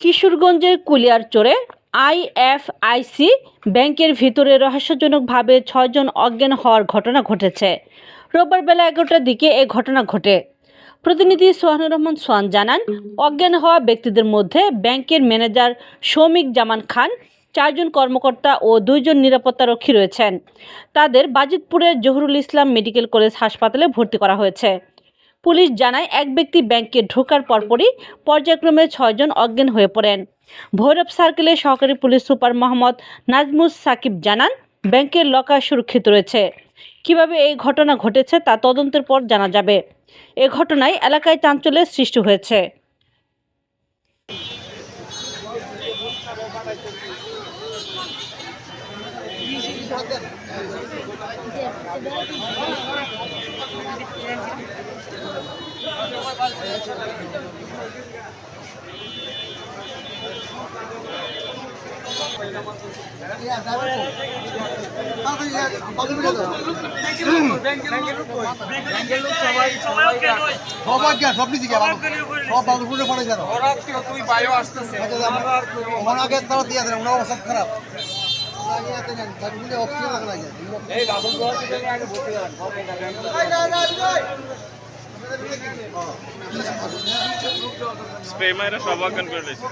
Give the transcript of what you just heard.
কিশোরগঞ্জের কুলিয়ার কুলিয়ারচরে আইএফআইসি ব্যাংকের ভিতরে রহস্যজনকভাবে ছয়জন অজ্ঞান হওয়ার ঘটনা ঘটেছে। রোববার বেলা এগারোটার দিকে এ ঘটনা ঘটে। প্রতিনিধি সোহানুর রহমান সোহান জানান, অজ্ঞান হওয়া ব্যক্তিদের মধ্যে ব্যাংকের ম্যানেজার শৌমিক জামান খান, চারজন কর্মকর্তা ও দুইজন নিরাপত্তারক্ষী রয়েছেন। তাদের বাজিতপুরের জহুরুল ইসলাম মেডিকেল কলেজ হাসপাতালে ভর্তি করা হয়েছে। পুলিশ জানায় এক ব্যক্তি ব্যাংকে ঢোকার পরপরই পর্যায়ক্রমে ছয়জন অজ্ঞান হয়ে পড়েন। ভৈরব সার্কেলের সহকারী পুলিশ সুপার মোহাম্মদ নাজমুস সাকিব জানান, ব্যাংকের লকার সুরক্ষিত রয়েছে। কীভাবে এই ঘটনা ঘটেছে তা তদন্তের পর জানা যাবে। এ ঘটনায় এলাকায় চাঞ্চল্যের সৃষ্টি হয়েছে। সব নিচে সব বাবুপুরে পড়ে গেল তুই বায়ো আসতেছে ওনার আগে তারা দিয়ে দেন ওনার অবস্থা খারাপ অক্সিজেন লাগে এই স্প্রে মাইরা সব অজ্ঞান করে দিয়েছে